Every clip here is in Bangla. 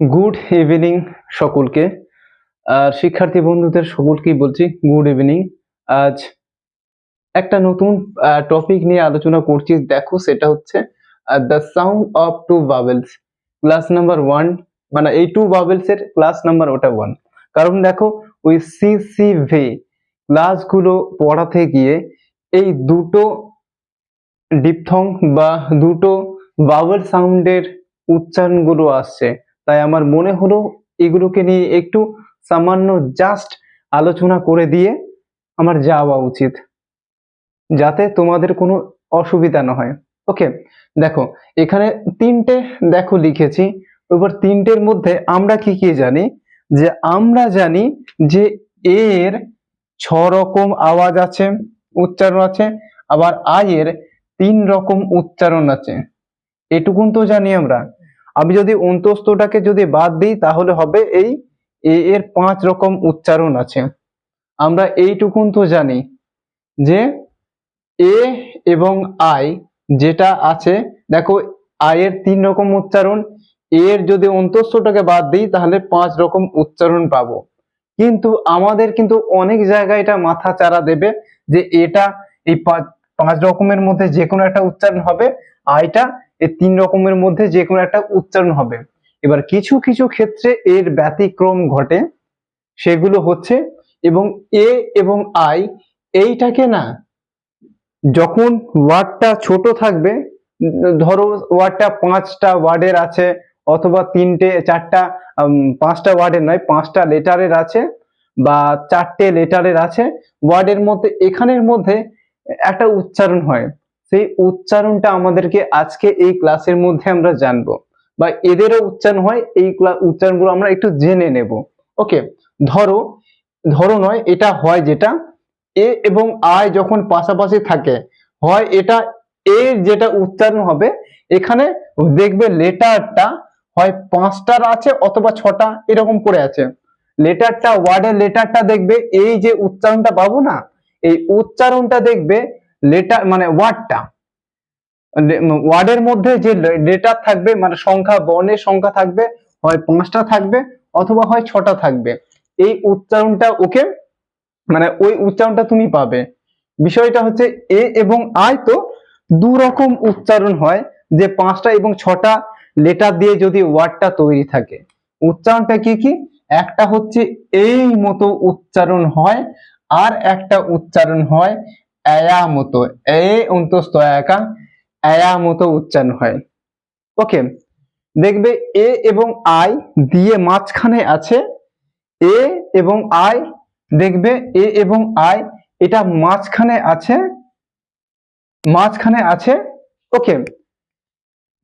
গুড ইভিনিং সকলকে। আর শিক্ষার্থী বন্ধুদের সকলকেই বলছি গুড ইভিনিং আজ একটা নতুন টপিক নিয়ে আলোচনা করছি। দেখো সেটা হচ্ছে the sound of two bubbles class number one মানে এই টু বাবেলস এর ক্লাস নাম্বার ওটা ওয়ান কারণ দেখো, ওই সি সি ভি ক্লাসগুলো পড়াতে গিয়ে এই দুটো ডিপথং বা দুটো বাবল সাউন্ডের উচ্চারণগুলো আসছে। তাই আমার মনে হলো এগুলোকে নিয়ে একটু সামান্য জাস্ট আলোচনা করে দিয়ে আমার যাওয়া উচিত, যাতে তোমাদের কোনো অসুবিধা না হয়। ওকে দেখো, এখানে তিনটে, দেখো, লিখেছি। এবার তিনটের মধ্যে আমরা কি কি জানি? যে আমরা জানি যে এর ছ রকম আওয়াজ আছে, উচ্চারণ আছে, আবার আয়ের তিন রকম উচ্চারণ আছে। এটুকুন তো জানি আমরা। আমি যদি অন্তস্থটাকে যদি বাদ দিই, তাহলে হবে এই এ এর পাঁচ রকম উচ্চারণ আছে। আমরা এইটুকুন তো জানি যে এ এবং আই যেটা আছে, দেখো আয়ের তিন রকম উচ্চারণ। এর যদি অন্তস্থটাকে বাদ দিই, তাহলে পাঁচ রকম উচ্চারণ পাবো। কিন্তু আমাদের কিন্তু অনেক জায়গায় এটা মাথা চারা দেবে যে এটা এই পাঁচ রকমের মধ্যে যে কোনো একটা উচ্চারণ হবে। আইটা এই তিন রকমের মধ্যে যে কোনো একটা উচ্চারণ হবে। এবার কিছু কিছু ক্ষেত্রে এর ব্যতিক্রম ঘটে, সেগুলো হচ্ছে এবং এ এবং আই এইটাকে না, যখন ওয়ার্ডটা ছোট থাকবে, ধরো ওয়ার্ডটা পাঁচটা ওয়ার্ডের আছে অথবা তিনটে, চারটা পাঁচটা ওয়ার্ডের নয়, পাঁচটা লেটারের আছে বা চারটে লেটারের আছে, ওয়ার্ডের মধ্যে, এখানের মধ্যে একটা উচ্চারণ হয়। সেই উচ্চারণটা আমাদেরকে আজকে এই ক্লাসের মধ্যে আমরা জানব বা এদেরও উচ্চারণ হয়, এই উচ্চারণগুলো আমরা একটু জেনে নেব। ওকে, ধরো ধরো নয়, এটা হয় যেটা, এ এবং আয় যখন পাশাপাশি থাকে, হয় এটা, এর যেটা উচ্চারণ হবে, এখানে দেখবে লেটারটা হয় পাঁচটার আছে অথবা ছটা, এরকম করে আছে। লেটারটা, ওয়ার্ডের লেটারটা দেখবে, এই যে উচ্চারণটা পাবো না, এই উচ্চারণটা দেখবে লেটার মানে ওয়ার্ডটা। ওয়ার্ডের মধ্যে যে লেটার থাকবে মানে সংখ্যা, বর্ণের সংখ্যা থাকবে, হয় পাঁচটা থাকবে অথবা হয় ছটা থাকবে, এই উচ্চারণটা ওকে মানে ওই উচ্চারণটা তুমি পাবে। বিষয়টা হচ্ছে এ এবং আই তো দু রকম উচ্চারণ হয়, যে পাঁচটা এবং ছটা লেটার দিয়ে যদি ওয়ার্ডটা তৈরি থাকে। উচ্চারণটা কি কি? একটা হচ্ছে এই মতো উচ্চারণ হয়, আর একটা উচ্চারণ হয়, এয়া মতো, এ অন্তস্থ একা এয়া মতো উচ্চারণ হয়। ওকে, দেখবে এ এবং আই দিয়ে মাঝখানে আছে, এ এবং আই, দেখবে এ এবং আই, এটা মাঝখানে আছে মাঝখানে আছে, ওকে,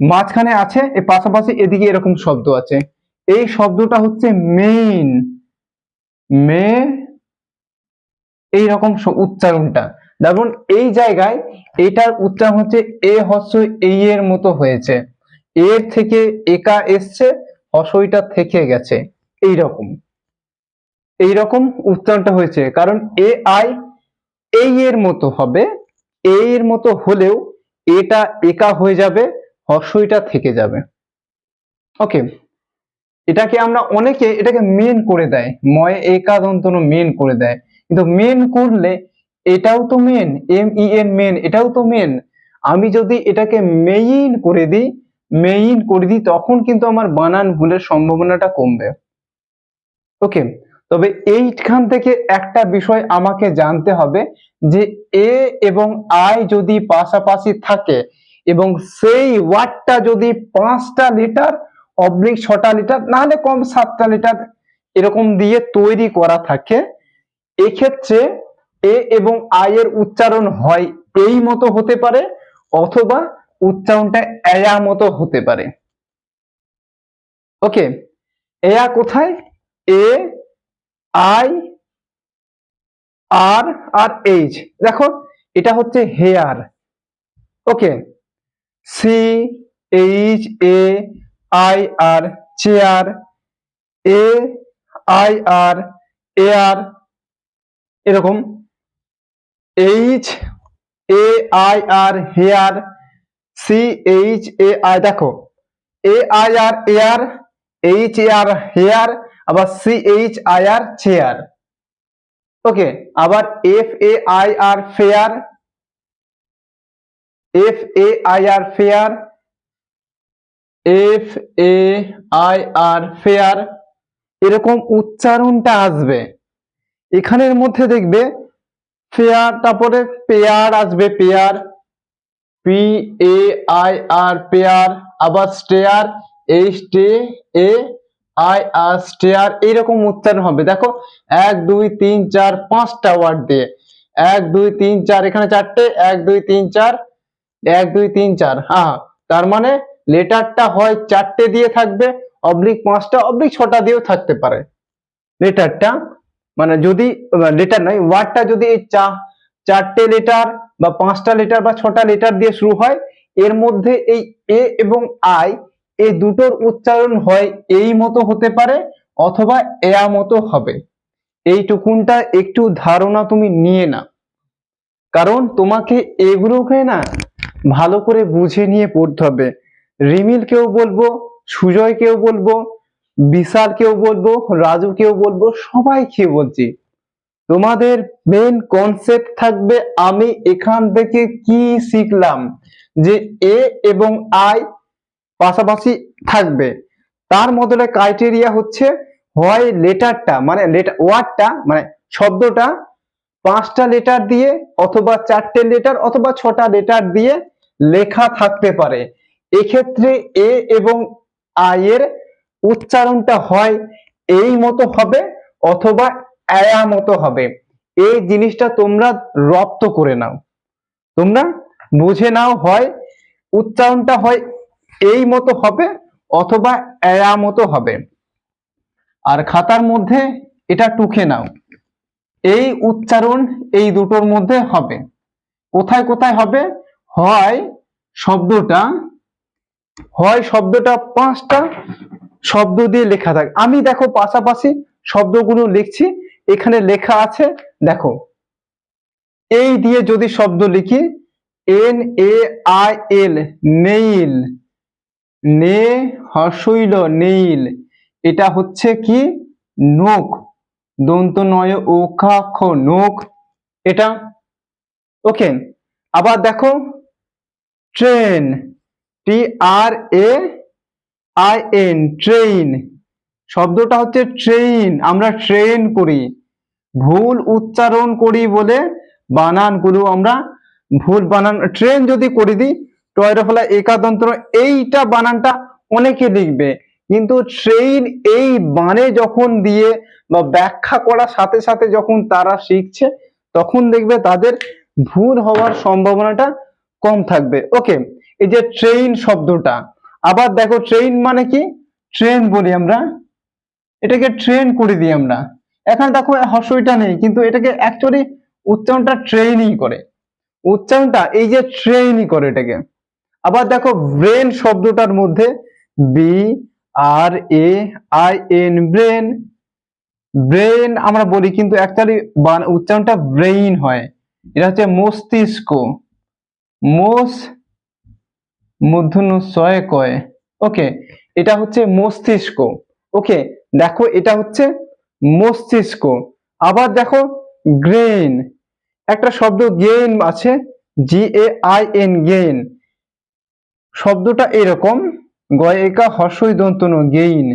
মাঝখানে আছে, এর পাশাপাশি এদিকে এরকম শব্দ আছে। এই শব্দটা হচ্ছে মেইন মে এই রকম উচ্চারণটা। দেখুন এই জায়গায় এটার উচ্চারণ হচ্ছে এ হস্য এই এর মতো হয়েছে। এর থেকে একা এসছে হসইটা থেকে গেছে। এই রকম এই রকম উচ্চারণটা হয়েছে, কারণ এ আই এই এর মতো হবে এর মতো হলেও এটা একা হয়ে যাবে হর্ষইটা থেকে যাবে। ওকে, এটাকে আমরা অনেকে এটাকে মেন করে দেয়। ময় একা দন্তন মেন করে দেয়। কিন্তু মেন করলে এটাও তো men M E N men এটাও তো মেন আমি যদি এটাকে মেইন করে দিই মেইন করে দিই, তখন কিন্তু আমার বানান ভুলের সম্ভাবনাটা কমবে। ওকে তবে এইখান থেকে একটা বিষয় আমাকে জানতে হবে যে এ এবং আই যদি পাশাপাশি থাকে এবং সেই ওয়ার্ডটা যদি পাঁচটা লিটার, অবলিক ছটা লিটার, নাহলে কম সাতটা লিটার এরকম দিয়ে তৈরি করা থাকে, এক্ষেত্রে এ এবং আই এর উচ্চারণ হয় এই মতো হতে পারে অথবা উচ্চারণটা এয়া মতো হতে পারে। ওকে, এয়া কোথায়? এ, আই, আর আর, এইচ। দেখো, এটা হচ্ছে hair. Okay, C, H, A, I, R, chair. A, I, R, air. এরকম। H A I R hair C H A I দেখো। A I R air H A R hair আবার C H I R chair okay আবার F A I R fair F A I R fair F A I R fair এরকম উচ্চারণটা আসবে। এখানের মধ্যে দেখবে ফেয়ার তারপরে পেয়ার আসবে, pair P A I R pair, আবার stair H T A I R stair, এইরকম উচ্চারণ হবে। দেখো, এক, দুই, তিন, চার, পাঁচটা ওয়ার্ড দিয়ে। এক, দুই, তিন, চার, এখানে চারটে, এক, দুই, তিন, চার, এক, দুই, তিন, চার হ্যাঁ তার মানে লেটারটা হয় চারটে দিয়ে থাকবে, অবলিক পাঁচটা, অবলিক ছটা দিয়েও থাকতে পারে। লেটারটা মানে যদি লেটার নয় ওয়ার্ডটা যদি এই চা চারটে লেটার বা পাঁচটা লেটার বা ছটা লেটার দিয়ে শুরু হয়, এর মধ্যে এই এ এবং আই এই দুটোর উচ্চারণ হয় এই মতো হতে পারে অথবা এয়া মতো হবে। এইটুকুনটা একটু ধারণা তুমি নিয়ে না কারণ তোমাকে এগুলোকে না ভালো করে বুঝে নিয়ে পড়তে হবে। রিমিলকেও বলব সুজয়কেও বলব বিশালকেও বলব রাজুকেও বলব সবাইকে বলছি। তোমাদের মেন কনসেপ্ট থাকবে, আমি এখান থেকে কি শিখলাম যে এ এবং আই পাশাপাশি থাকবে। তার মধ্যে ক্রাইটেরিয়া হচ্ছে, হয় লেটারটা মানে ওয়ার্ডটা মানে শব্দটা পাঁচটা লেটার দিয়ে অথবা চারটে লেটার অথবা ছটা লেটার দিয়ে লেখা থাকতে পারে। এক্ষেত্রে এ এবং আই এর উচ্চারণটা হয় এই মতো হবে অথবা এয়া মতো হবে। এই জিনিসটা তোমরা রপ্ত করে নাও। তোমরা বুঝে নাও হয় উচ্চারণটা হয় এই মতো হবে অথবা এয়া মতো হবে। আর খাতার মধ্যে এটা টুকে নাও। এই উচ্চারণ এই দুটোর মধ্যে হবে। কোথায় কোথায় হবে? হয় শব্দটা হয় শব্দটা পাঁচটা শব্দ দিয়ে লেখা থাকে। আমি দেখো পাশাপাশি শব্দগুলো লিখছি, এখানে লেখা আছে, দেখো, এই দিয়ে যদি শব্দ লিখি, N A I L, nail, নে, হসইল, নেইল, এটা হচ্ছে কি? নোক দন্ত নয় ওখা খ নোক এটা, ওকে, আবার দেখো, train, T R A I N train শব্দটা হচ্ছে ট্রেন আমরা ট্রেন করি। ভুল উচ্চারণ করি বলে বানানগুলো আমরা ভুল বানান। ট্রেন যদি করে দিই, টয়ের ফলে একাদন্ত। এইটা বানানটা অনেকে লিখবে। কিন্তু ট্রেন এই বানে যখন দিয়ে বা ব্যাখ্যা করার সাথে সাথে যখন তারা শিখছে, তখন দেখবে তাদের ভুল হওয়ার সম্ভাবনাটা কম থাকবে। ওকে, এই যে ট্রেন শব্দটা। আবার দেখো ট্রেন মানে কি? ট্রেন বলি আমরা। এটাকে ট্রেন করে দিই আমরা। এখানে দেখো হর্ষইটা নেই, কিন্তু এটাকে অ্যাকচুয়ালি উচ্চারণটা ট্রেনই করে। উচ্চারণটা এই যে ট্রেনই করে এটাকে। আবার দেখো ব্রেন শব্দটার মধ্যে B R A I N brain brain আমরা বলি কিন্তু অ্যাকচুয়ালি উচ্চারণটা ব্রেইন হয়। এটা হচ্ছে মস্তিষ্ক। মোস মূর্ধন্য ছয় কয়। ওকে, এটা হচ্ছে মস্তিষ্ক। ওকে, দেখো এটা হচ্ছে মস্তিষ্ক। আবার দেখো গ্রেন। একটা শব্দ গেন আছে G A I N gain শব্দটা এরকম, গয়িকা হর্ষই দন্তন গেইন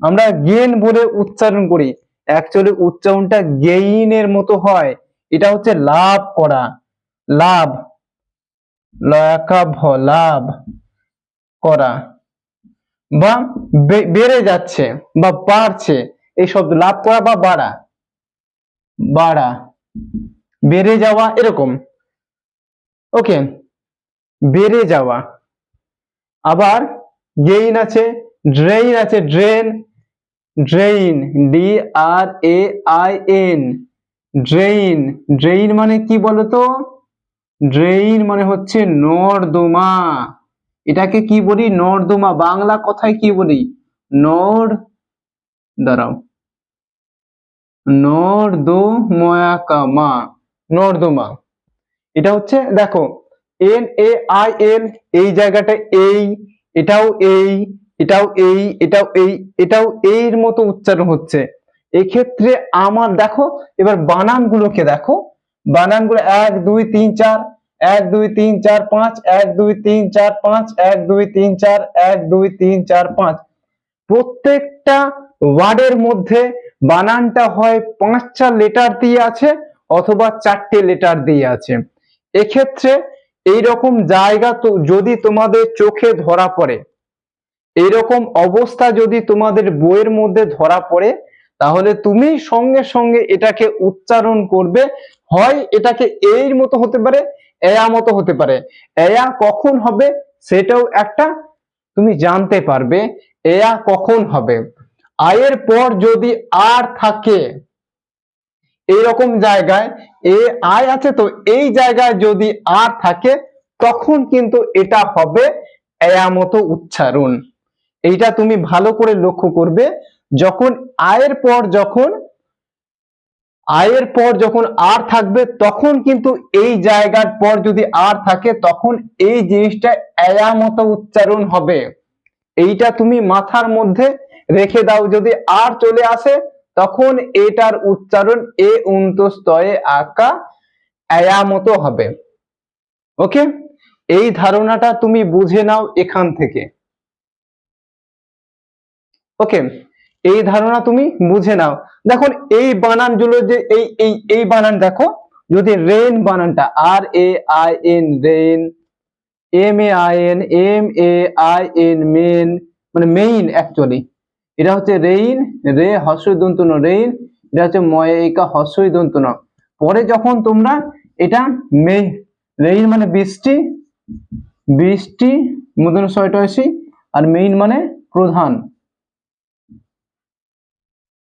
আমরা গেন বলে উচ্চারণ করি। অ্যাকচুয়ালি উচ্চারণটা গেইনের মতো হয়। এটা হচ্ছে লাভ করা। লাভ। লাভ করা বা বেড়ে যাচ্ছে বা বাড়ছে, এই শব্দ লাভ করা বা বাড়া? বাড়া। বেড়ে যাওয়া এরকম। ওকে, বেড়ে যাওয়া। আবার গেইন আছে ড্রেইন আছে drain drain D R A I N drain drain মানে কি বলতো? ড্রেইন মানে হচ্ছে নর্দমা। এটাকে কি বলি? নর্দমা। বাংলা কথায় কি বলি? নর, দাঁড়াও। নর্দমা নর্দমা। এটা হচ্ছে, দেখো এন এ আই এন এই জায়গাটা এই, এটাও এই এটাও এই এটাও এই, এটাও এর মতো উচ্চারণ হচ্ছে। এক্ষেত্রে আমার, দেখো, এবার বানানগুলোকে দেখো। বানানগুলো এক, দুই, তিন, চার এক, দুই, তিন, চার, পাঁচ, এক, দুই, তিন, চার, পাঁচ, এক, দুই, তিন, চার, এক, দুই, তিন, চার, পাঁচ। প্রত্যেকটা ওয়ার্ডের মধ্যে বানানটা হয় পাঁচটা লেটার দিয়ে আছে অথবা চারটে লেটার দিয়ে আছে। এক্ষেত্রে এইরকম জায়গা তো যদি তোমাদের চোখে ধরা পড়ে, এইরকম অবস্থা যদি তোমাদের বইয়ের মধ্যে ধরা পড়ে, তাহলে তুমি সঙ্গে সঙ্গে এটাকে উচ্চারণ করবে। হয় এটাকে এর মতো হতে পারে এয়া মতো হতে পারে। এয়া কখন হবে সেটাও একটা তুমি জানতে পারবে। এয়া কখন হবে? আয়ের পর যদি আর থাকে, এইরকম জায়গায়, এ আয় আছে তো এই জায়গায় যদি আর থাকে, তখন কিন্তু এটা হবে এয়া মতো উচ্চারণ। এইটা তুমি ভালো করে লক্ষ্য করবে, যখন আয়ের পর যখন আয়ের পর যখন আর থাকবে, তখন কিন্তু এই জায়গার পর যদি আর থাকে, তখন এই জিনিসটা এয়া মতো উচ্চারণ হবে। এইটা তুমি মাথার মধ্যে রেখে দাও, যদি আর চলে আসে, তখন এটার উচ্চারণ এ উন্তস্তয়ে আঁকা এয়া মতো হবে। ওকে? এই ধারণাটা তুমি বুঝে নাও এখান থেকে। ওকে? এই ধারণা তুমি বুঝে নাও। দেখো এই বানানগুলো যে এই এই এই বানান দেখো, যদি রেন বানানটা R A I N rain M A I N M A I N main মানে মেইন অ্যাকচুয়ালি এটা হচ্ছে রেইন, রে হস্যই দন্ত ন রেইন, এটা হচ্ছে ময়িকা হস্যই দন্ত ন পরে যখন তোমরা এটা মে, রেইন মানে বৃষ্টি বৃষ্টি মূর্ধন্য ছয়টা আর মেইন মানে প্রধান।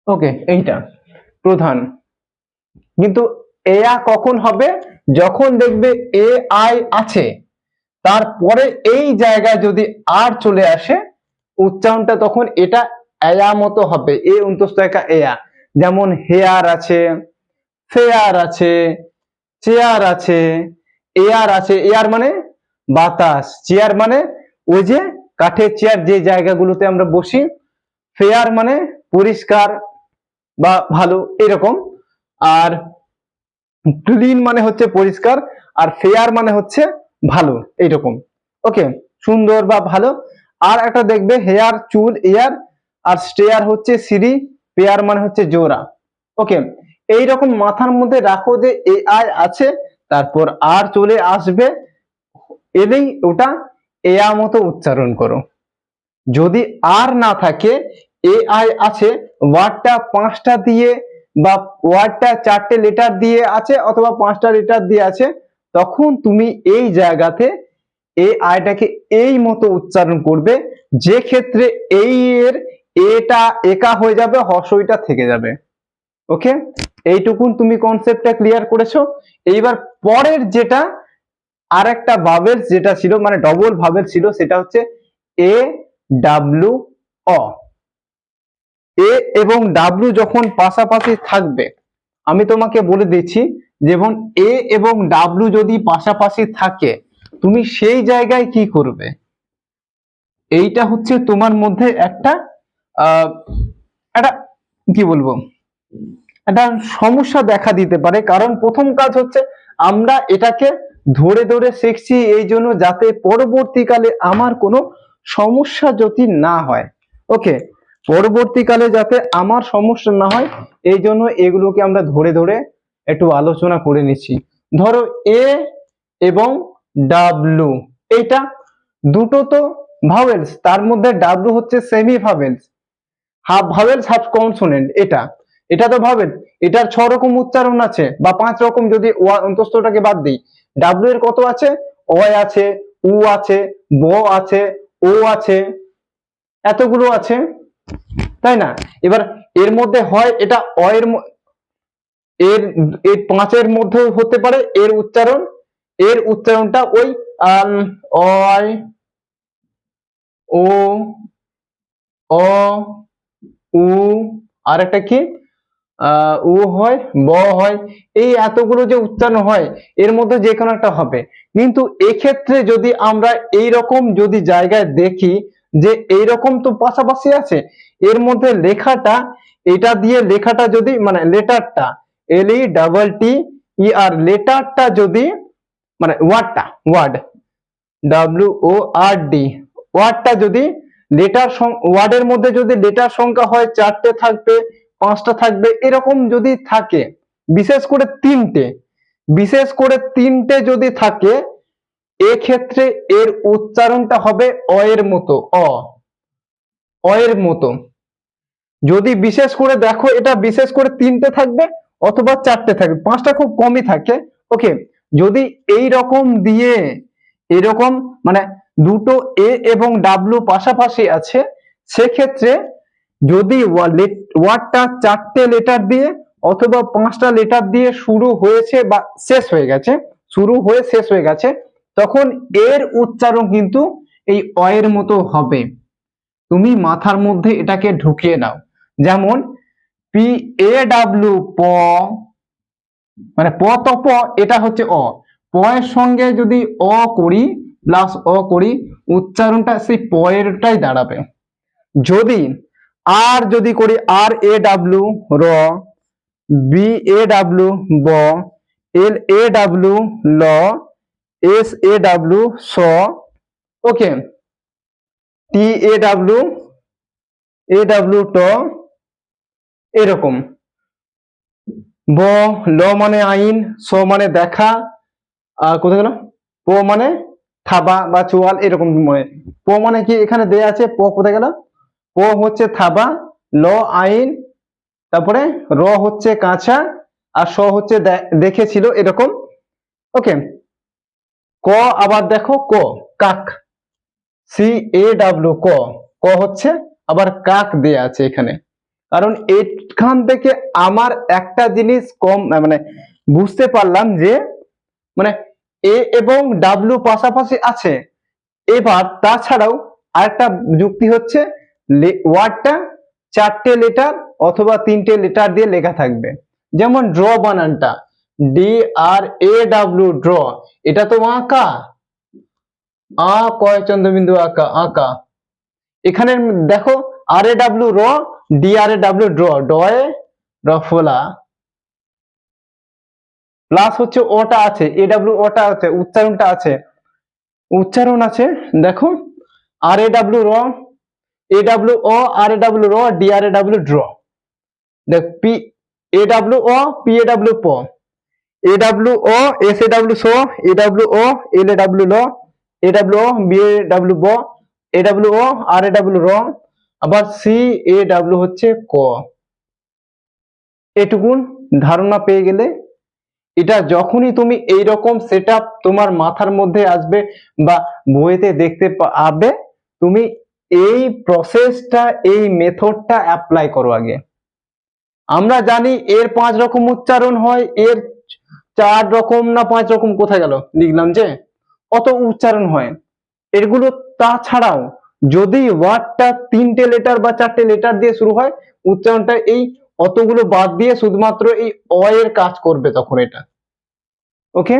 ওকে এইটা প্রধান। কিন্তু এয়া কখন হবে? যখন দেখবে এ আই আছে, তারপরে এই জায়গায় যদি আর চলে আসে, উচ্চারণটা তখন এটা এয়া মতো হবে, এ অন্তস্থ এয়া। যেমন হেয়ার আছে, ফেয়ার আছে, চেয়ার আছে, এয়ার আছে, এয়ার মানে বাতাস, চেয়ার মানে ওই যে কাঠের চেয়ার যে জায়গাগুলোতে আমরা বসি, ফেয়ার মানে পরিষ্কার বা ভালো, এরকম। আর ক্লিন মানে হচ্ছে পরিষ্কার, আর ফেয়ার মানে হচ্ছে ভালো, এইরকম। ওকে সুন্দর বা ভালো। আর একটা দেখবে হেয়ার চুল এয়ার আর স্টেয়ার হচ্ছে সিঁড়ি পেয়ার মানে হচ্ছে জোড়া। ওকে এইরকম মাথার মধ্যে রাখো যে এ আই আছে, তারপর আর চলে আসবে, এলেই ওটা এয়া মতো উচ্চারণ করো। যদি আর না থাকে এ আই আছে ওয়ার্ডটা পাঁচটা দিয়ে বা ওয়ার্ডটা চারটে লেটার দিয়ে আছে অথবা পাঁচটা লেটার দিয়ে আছে, তখন তুমি এই জায়গাতে এই আয়টাকে এই মতো উচ্চারণ করবে, যে ক্ষেত্রে এই এর এটা একা হয়ে যাবে হর্ষইটা থেকে যাবে। ওকে এইটুকুন তুমি কনসেপ্টটা ক্লিয়ার করেছ। এইবার পরের যেটা আর একটা ভাবেলস যেটা ছিল মানে ডবল ভাবের ছিল, সেটা হচ্ছে এ ডাব্লু অ এ এবং ডাব্লু যখন পাশাপাশি থাকবে, আমি তোমাকে বলে দিচ্ছি, যেমন এ এবং ডাব্লু যদি পাশাপাশি থাকে, তুমি সেই জায়গায় কি করবে? এইটা হচ্ছে তোমার মধ্যে একটা একটা, কি বলব? একটা সমস্যা দেখা দিতে পারে, কারণ প্রথম কাজ হচ্ছে আমরা এটাকে ধরে ধরে শিখছি এই জন্য যাতে পরবর্তীকালে আমার কোনো সমস্যা যদি না হয়। ওকে পরবর্তীকালে যাতে আমার সমস্যা না হয়, এই জন্য এগুলোকে আমরা ধরে ধরে একটু আলোচনা করে নিচ্ছি। ধরো এ এবং ডাব্লু এইটা দুটো তো ভাওয়েলস তার মধ্যে ডাব্লু হচ্ছে semi vowels half vowels half consonant এটা। এটা তো ভাবেন এটার ছ রকম উচ্চারণ আছে, বা পাঁচ রকম যদি অন্তস্থটাকে বাদ দিই ডাব্লু এর কত আছে? অয় আছে, উ আছে, ব আছে, ও আছে, এতগুলো আছে। তাই না? এবার এর মধ্যে হয় এটা অ এর এর এই পাঁচের মধ্যেও হতে পারে, এর উচ্চারণ। এর উচ্চারণটা ওই অয়, ও, অ, উ আর একটা কি উ হয়, ব হয়, এই এতগুলো যে উচ্চারণ হয়, এর মধ্যে যে কোনো একটা হবে। কিন্তু এক্ষেত্রে যদি আমরা এই রকম যদি জায়গায় দেখি যে এইরকম তো পাশাপাশি আছে, এর মধ্যে লেখাটা, এটা দিয়ে লেখাটা যদি মানে লেটারটা এল ই ডাবল টি ই আর লেটারটা যদি মানে ওয়ার্ডটা, word W O R D ওয়ার্ডটা যদি লেটার ওয়ার্ডের মধ্যে যদি লেটার সংখ্যা হয়, চারটে থাকবে, পাঁচটা থাকবে, এরকম যদি থাকে, বিশেষ করে তিনটে, বিশেষ করে তিনটে যদি থাকে এক্ষেত্রে এর উচ্চারণটা হবে অ এর মতো, অ অ এর মতো। যদি বিশেষ করে দেখো, এটা বিশেষ করে তিনটে থাকবে অথবা চারটে থাকবে, পাঁচটা খুব কমই থাকে। ওকে যদি এই রকম দিয়ে এরকম মানে দুটো এ এবং ডাব্লু পাশাপাশি আছে, সেক্ষেত্রে যদি ওয়ার্ডটা চারটে লেটার দিয়ে অথবা পাঁচটা লেটার দিয়ে শুরু হয়েছে বা শেষ হয়ে গেছে, শুরু হয়ে শেষ হয়ে গেছে তখন এর উচ্চারণ কিন্তু এই অ এর মতো হবে। তুমি মাথার মধ্যে এটাকে ঢুকিয়ে নাও। যেমন পি এ ডাব্লু প মানে প তো প, এটা হচ্ছে অ। প এর সঙ্গে যদি অ করি প্লাস অ করি, উচ্চারণটা সেই প এরটাই দাঁড়াবে। যদি আর যদি করি আর এ ডাব্লিউ র বি এ ডাব্লিউ ব এল এ ডাব্লু ল S A W saw okay T A W A W ট এরকম। ব, ল মানে আইন, স মানে দেখা, আর কোথায় গেল? প মানে থাবা বা চোয়াল, এরকম মনে। প মানে কি এখানে দেয়া আছে? প কোথায় গেল? প হচ্ছে থাবা, ল আইন, তারপরে র হচ্ছে কাঁচা, আর স হচ্ছে দেখেছিল এরকম। ওকে। ক আবার দেখো ক, কাক। সি এ ডাব্লিউ ক। ক হচ্ছে আবার কাক দেয়া আছে এখানে। কারণ এখান থেকে আমার একটা জিনিস কম মানে বুঝতে পারলাম যে মানে এ এবং ডাব্লিউ পাশাপাশি আছে। এবার তাছাড়াও আরেকটা যুক্তি হচ্ছে ওয়ার্ডটা চারটে লেটার অথবা তিনটে লেটার দিয়ে লেখা থাকবে। যেমন ড্র বানানটা D R A W draw এটা তো আঁকা আ কয় চন্দ্রবিন্দু আঁকা আঁকা এখানে দেখো আর এ ডাব্লিউ র D R A W draw ডয়ে রফলা প্লাস হচ্ছে ওটা আছে এ ডাব্লিউ ওটা আছে উচ্চারণটা আছে উচ্চারণ আছে দেখো আর এ ডাব্লিউ র A W O R A W র D R A W draw দেখ পি এ ডাব্লিউ ও পি এ ডাব্লিউ প এ ডাব্লিউ ও এস এ ডাব্লিউ সো ও এল এ ডাব্লিউ ল এ ডাব্লিউ ও বি এ ডাব্লিউ ব ও আর এ ডাব্লিউ র আবার সি এ ডাব্লিউ হচ্ছে ক। এটুকুন ধারণা পেয়ে গেলে এটা যখনই তুমি এই রকম সেটআপ তোমার মাথার মধ্যে আসবে বা বইতে দেখতে পাবে তুমি এই প্রসেসটা এই মেথডটা অ্যাপ্লাই করো আগে। আমরা জানি এর পাঁচ রকম উচ্চারণ হয়, এর চার রকম না পাঁচ রকম কোথায় গেল? লিখলাম যে অত উচ্চারণ হয়। এগুলো তাছাড়াও যদি ওয়ার্ডটা তিনটে লেটার বা চারটে লেটার দিয়ে শুরু হয়, উচ্চারণটা এই অতগুলো বাদ দিয়ে শুধুমাত্র এই অ এর কাজ করবে তখন এটা। ওকে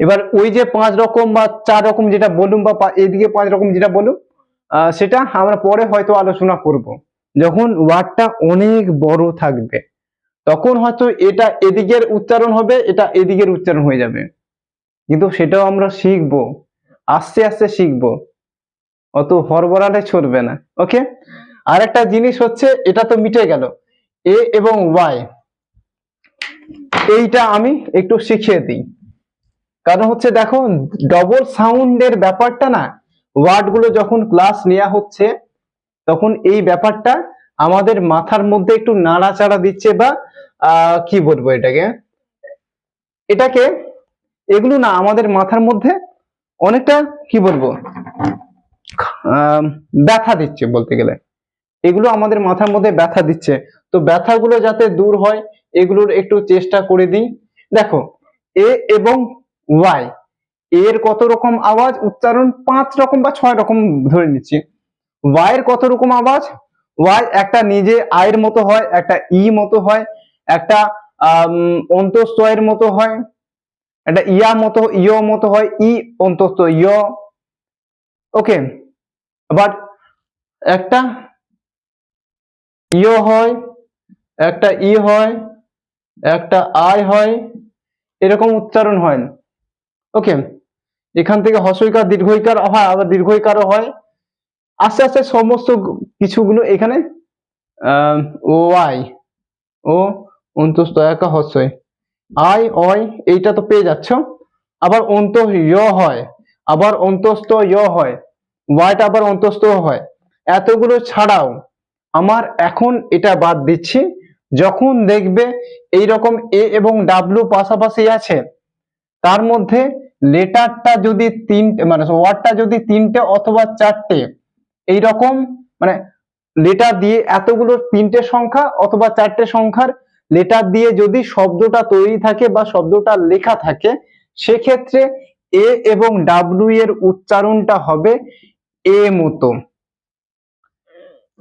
এবার ওই যে পাঁচ রকম বা চার রকম যেটা বলুম বা এদিকে পাঁচ রকম যেটা বলুম সেটা আমরা পরে হয়তো আলোচনা করব। যখন ওয়ার্ডটা অনেক বড় থাকবে তখন হয়তো এটা এদিকের উচ্চারণ হবে, এটা এদিকের উচ্চারণ হয়ে যাবে। কিন্তু সেটাও আমরা শিখব। আস্তে আস্তে শিখব। অত হরবরালে ছড়বে না। ওকে? আর একটা জিনিস হচ্ছে, এটা তো মিটে গেল। এ এবং ওয়াই, এইটা আমি একটু শিখিয়ে দিই। কারণ হচ্ছে দেখো ডবল সাউন্ডের ব্যাপারটা না ওয়ার্ডগুলো যখন ক্লাস নেওয়া হচ্ছে, তখন এই ব্যাপারটা আমাদের মাথার মধ্যে একটু নাড়াচাড়া দিচ্ছে বা কি বলব এটাকে? এটাকে, এগুলো না আমাদের মাথার মধ্যে অনেকটা, কি বলব ব্যথা দিচ্ছে বলতে গেলে। এগুলো আমাদের মাথার মধ্যে ব্যথা দিচ্ছে। তো ব্যথাগুলো যাতে দূর হয়, এগুলোর একটু চেষ্টা করে দিই। দেখো, এ এবং ওয়াই, এর কত রকম আওয়াজ? উচ্চারণ পাঁচ রকম বা ছয় রকম ধরে নিচ্ছি। ওয়াই এর কত রকম আওয়াজ? ওয়াই একটা নিজে আয়ের মতো হয় একটা ই মতো হয় একটা আম, অন্তঃস্থয়ের মতো হয় একটা ইয়া মতো ইয় মতো হয় ই অন্তস্থ ইয় ওকে বাট একটা ইও হয় একটা ই হয় একটা আই হয় এরকম উচ্চারণ হয় ওকে এখান থেকে হসইকার দীর্ঘইকার হয় আবার দীর্ঘইকারও হয় আস্তে আস্তে সমস্ত কিছুগুলো এখানে ও আই, ও অন্তস্থ একা হস্যই। আই অয় এইটা তো পেয়ে যাচ্ছ। আবার অন্ত য় হয়, আবার অন্তস্থ য় হয়। ওয়াইটা আবার অন্তস্থ হয়। এতগুলো ছাড়াও আমার এখন এটা বাদ দিচ্ছি। যখন দেখবে এই রকম এ এবং ডাব্লু পাশাপাশি আছে, তার মধ্যে লেটারটা যদি তিনটে মানে ওয়ার্ডটা যদি তিনটে অথবা চারটে এই রকম মানে লেটার দিয়ে এতগুলো তিনটে সংখ্যা অথবা চারটে সংখ্যার লেটার দিয়ে যদি শব্দটা তৈরি থাকে বা শব্দটা লেখা থাকে, সেক্ষেত্রে এ এবং ডাব্লিউ এর উচ্চারণটা হবে এ মতো।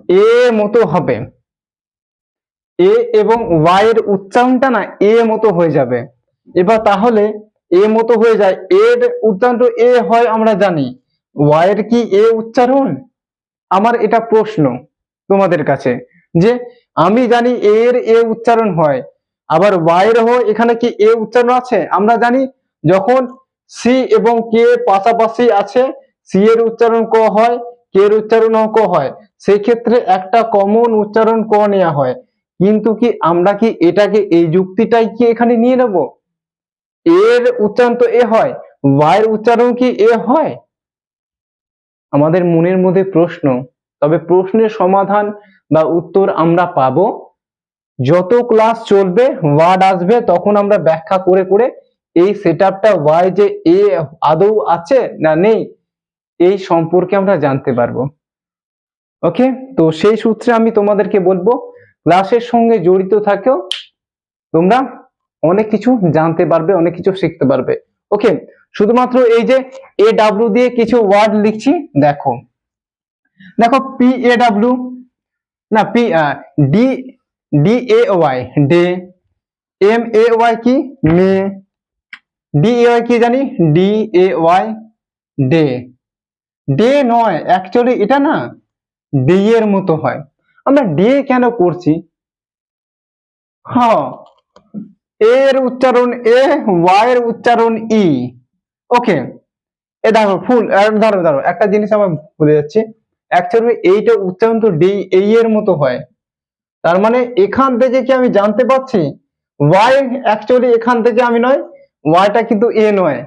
এ মতো হবে। এ এবং ওয়াই এর উচ্চারণটা না এ মতো হয়ে যাবে। এবার তাহলে এ মতো হয়ে যায়। এর উচ্চারণ এ হয় আমরা জানি। ওয়াই এর কি এ উচ্চারণ? আমার এটা প্রশ্ন তোমাদের কাছে, যে আমি জানি এর এ উচ্চারণ হয়, আবার ওয়াই এর হয়, এখানে কি এ উচ্চারণ আছে? আমরা জানি যখন সি এবং কে পাশাপাশি আছে সি এর উচ্চারণ ক হয় কে এর উচ্চারণ ক হয় সেই ক্ষেত্রে একটা কমন উচ্চারণ ক নেওয়া হয়। কিন্তু কি আমরা কি এটাকে, এই যুক্তিটাই কি এখানে নিয়ে নেব? এর উচ্চারণ তো এ হয় ওয়াই এর উচ্চারণ কি এ হয়? আমাদের মনের মধ্যে প্রশ্ন, তবে প্রশ্নের সমাধান বা উত্তর আমরা পাব। যত ক্লাস চলবে ওয়ার্ড আসবে, তখন আমরা ব্যাখ্যা করে করে এই সেটআপটা ওয়াই যে এ আদৌ আছে না নেই, এই সম্পর্কে আমরা জানতে পারব। ওকে তো সেই সূত্রে আমি তোমাদেরকে বলব ক্লাসের সঙ্গে জড়িত থাকেও তোমরা অনেক কিছু জানতে পারবে, অনেক কিছু শিখতে পারবে। ওকে শুধুমাত্র এই যে এ ডাব্লিউ দিয়ে কিছু ওয়ার্ড লিখছি, দেখো। দেখো পি এ ডাব্লিউ না P D D A Y day M A Y কি? মে। ডি এ ওয়াই কি জানি? D A Y day day নয় অ্যাকচুয়ালি এটা না ডি এর মতো হয়। আমরা ডে কেন করছি? হ্যাঁ এর উচ্চারণ এ ওয়াই এর উচ্চারণ ই ওকে এ দেখো ফুল ধরো ধরো, একটা জিনিস আমার ভুলে যাচ্ছি। অ্যাকচুয়ালি এইটা উচ্চারণ তো ডি, এই এর মতো হয়। তার মানে এখান থেকে কি আমি জানতে পারছি? ওয়াই অ্যাকচুয়ালি এখান থেকে আমি নয় ওয়াইটা কিন্তু এ নয়।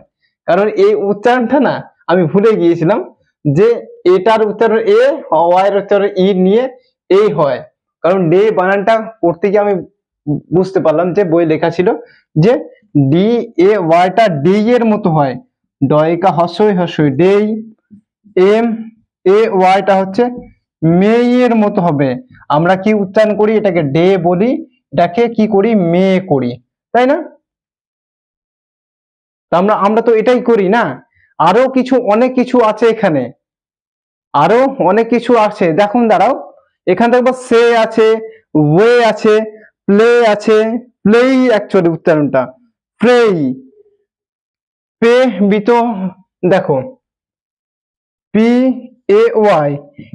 কারণ এই উচ্চারণটা না, আমি ভুলে গিয়েছিলাম যে এটার উচ্চারণ এ ওয়াই এর উচ্চারণ ই নিয়ে এই হয়। কারণ ডে বানানটা পড়তে গিয়ে আমি বুঝতে পারলাম যে বই লেখা ছিল যে ডি এ ওয়াইটা ডি এর মতো হয়। ডয়কা হসই হসই ডেই এম, এ, ওয়াইটা হচ্ছে মেয়ের মতো হবে। আমরা কি উচ্চারণ করি? এটাকে ডে বলি। এটাকে কি করি? মেয়ে করি। তাই না? আমরা আমরা তো এটাই করি না? আরও কিছু, অনেক কিছু আছে এখানে। আরও অনেক কিছু আছে। দেখুন, দাঁড়াও। এখান থেকে সে আছে, ওয়ে আছে, প্লে আছে। প্লেই অ্যাকচুয়ালি উচ্চারণটা। প্লেই। পে বিত দেখো। পি এ ওয়াই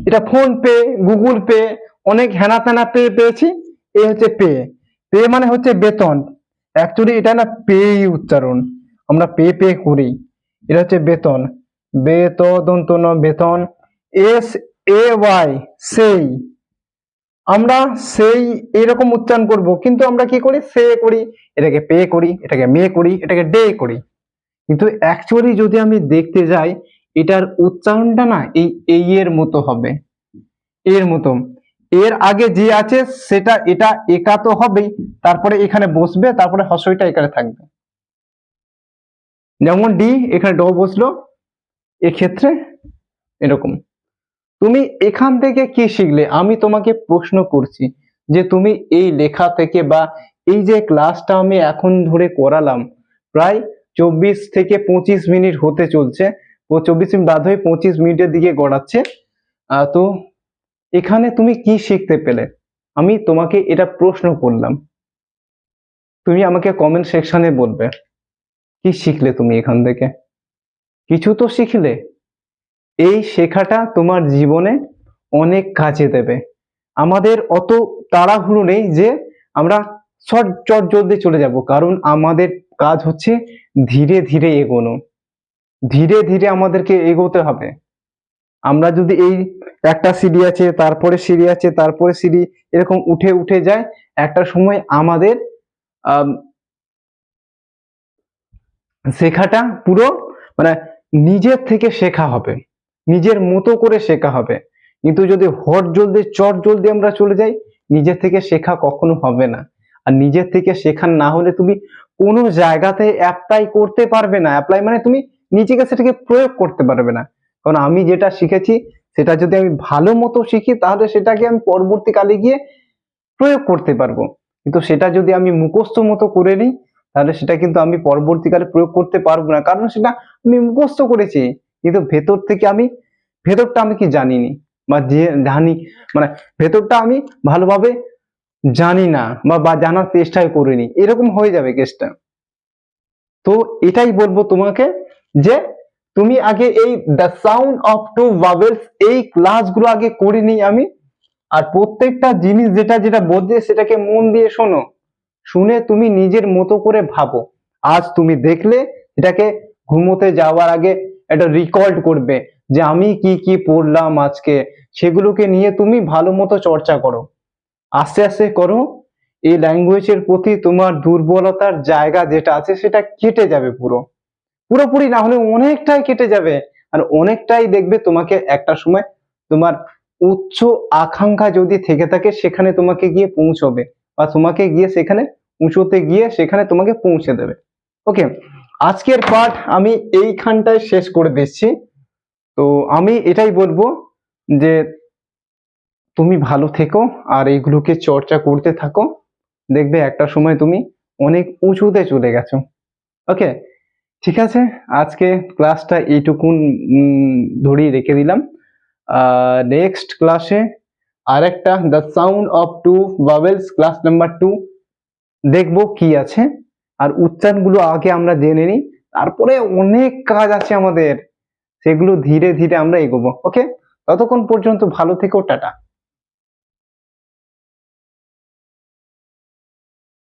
এটা ফোন পে গুগল পে অনেক হেনা তেনা পে পেয়েছি, এ হচ্ছে পে পে মানে হচ্ছে বেতন। অ্যাকচুয়ালি এটা না পে উচ্চারণ। আমরা পে পে করি। এটা হচ্ছে বেতন। বেত দন্ত বেতন। এস এ ওয়াই সেই। আমরা সেই এরকম উচ্চারণ করব, কিন্তু আমরা কি করি? সে করি। এটাকে পে করি, এটাকে মে করি, এটাকে ডে করি। কিন্তু অ্যাকচুয়ালি যদি আমি দেখতে যাই, এটার উচ্চারণটা না এই এই এর মতো হবে। এর মতো। এর আগে যে আছে, সেটা এটা একা তো হবেই, তারপরে এখানে বসবে, তারপরে হসইটা এখানে থাকবে। যেমন ডি এখানে ড বসল, এক্ষেত্রে এরকম। তুমি এখান থেকে কি শিখলে? আমি তোমাকে প্রশ্ন করছি যে তুমি এই লেখা থেকে বা এই যে ক্লাসটা আমি এখন ধরে করালাম, প্রায় চব্বিশ থেকে পঁচিশ মিনিট হতে চলছে। ও চব্বিশ মিনিট বাদ হয়ে পঁচিশ মিনিটের দিকে গড়াচ্ছে। তো এখানে তুমি কি শিখতে পেলে? আমি তোমাকে এটা প্রশ্ন করলাম। তুমি আমাকে কমেন্ট সেকশনে বলবে, কি শিখলে তুমি এখান থেকে? কিছু তো শিখলে। এই শেখাটা তোমার জীবনে অনেক কাজে দেবে। আমাদের অত তাড়াহুড়ো নেই যে আমরা শর্ট চট জলদি চলে যাব, কারণ আমাদের কাজ হচ্ছে ধীরে ধীরে এগোনো। ধীরে ধীরে আমাদেরকে এগোতে হবে। আমরা যদি এই একটা সিঁড়ি আছে, তারপরে সিঁড়ি আছে, তারপরে সিঁড়ি এরকম উঠে উঠে যায়, একটা সময় আমাদের শেখাটা পুরো মানে নিজের থেকে শেখা হবে। নিজের মতো করে শেখা হবে। কিন্তু যদি হট জলদি, চট জলদি আমরা চলে যাই, নিজের থেকে শেখা কখনো হবে না। আর নিজের থেকে শেখা না হলে তুমি কোনো জায়গাতে অ্যাপ্লাই করতে পারবে না। অ্যাপ্লাই মানে তুমি নিজেকে সেটাকে প্রয়োগ করতে পারবে না। কারণ আমি যেটা শিখেছি, সেটা যদি আমি ভালো মতো শিখি, তাহলে সেটাকে আমি পরবর্তীকালে গিয়ে প্রয়োগ করতে পারব। কিন্তু সেটা যদি আমি মুখস্থ মতো করে নিই, তাহলে সেটা কিন্তু আমি পরবর্তীকালে প্রয়োগ করতে পারব না। কারণ সেটা আমি মুখস্থ করেছি, কিন্তু ভেতর থেকে আমি, ভেতরটা আমি কি জানিনি? বা যে জানি মানে ভেতরটা আমি ভালোভাবে জানি না বা জানার চেষ্টাই করিনি। এরকম হয়ে যাবে কেসটা তো এটাই বলব তোমাকে যে, তুমি আগে এই the sound of two vowels এই ক্লাসগুলো আগে করে নিই আমি। আর প্রত্যেকটা জিনিস যেটা যেটা বলছে সেটাকে মন দিয়ে শোনো। শুনে তুমি নিজের মতো করে ভাবো। আজ তুমি দেখলে এটাকে ঘুমোতে যাওয়ার আগে একটা রিকল্ড করবে যে, আমি কি কি পড়লাম আজকে? সেগুলোকে নিয়ে তুমি ভালো মতো চর্চা করো। আস্তে আস্তে করো। এই ল্যাঙ্গুয়েজের প্রতি তোমার দুর্বলতার জায়গা যেটা আছে সেটা কেটে যাবে পুরো। পুরোপুরি না হলে অনেকটাই কেটে যাবে। আর অনেকটাই দেখবে তোমাকে একটা সময় তোমার উচ্চ আকাঙ্ক্ষা যদি থেকে থাকে সেখানে তোমাকে গিয়ে পৌঁছবে বা তোমাকে গিয়ে সেখানে উঁচুতে গিয়ে সেখানে তোমাকে পৌঁছে দেবে। ওকে আজকের পাঠ আমি এইখানটায় শেষ করে দিচ্ছি। তো আমি এটাই বলব যে তুমি ভালো থেকো আর এইগুলোকে চর্চা করতে থাকো। দেখবে একটা সময় তুমি অনেক উঁচুতে চলে গেছো। ওকে, ঠিক আছে? আজকে ক্লাসটা এইটুকুন ধরেই রেখে দিলাম। নেক্সট ক্লাসে আর একটা the sound of two vowels class number two দেখব কি আছে। আর উচ্চারণগুলো আগে আমরা জেনে নিই। তারপরে অনেক কাজ আছে আমাদের। সেগুলো ধীরে ধীরে আমরা এগোবো। ওকে? ততক্ষণ পর্যন্ত ভালো থেকো, টাটা।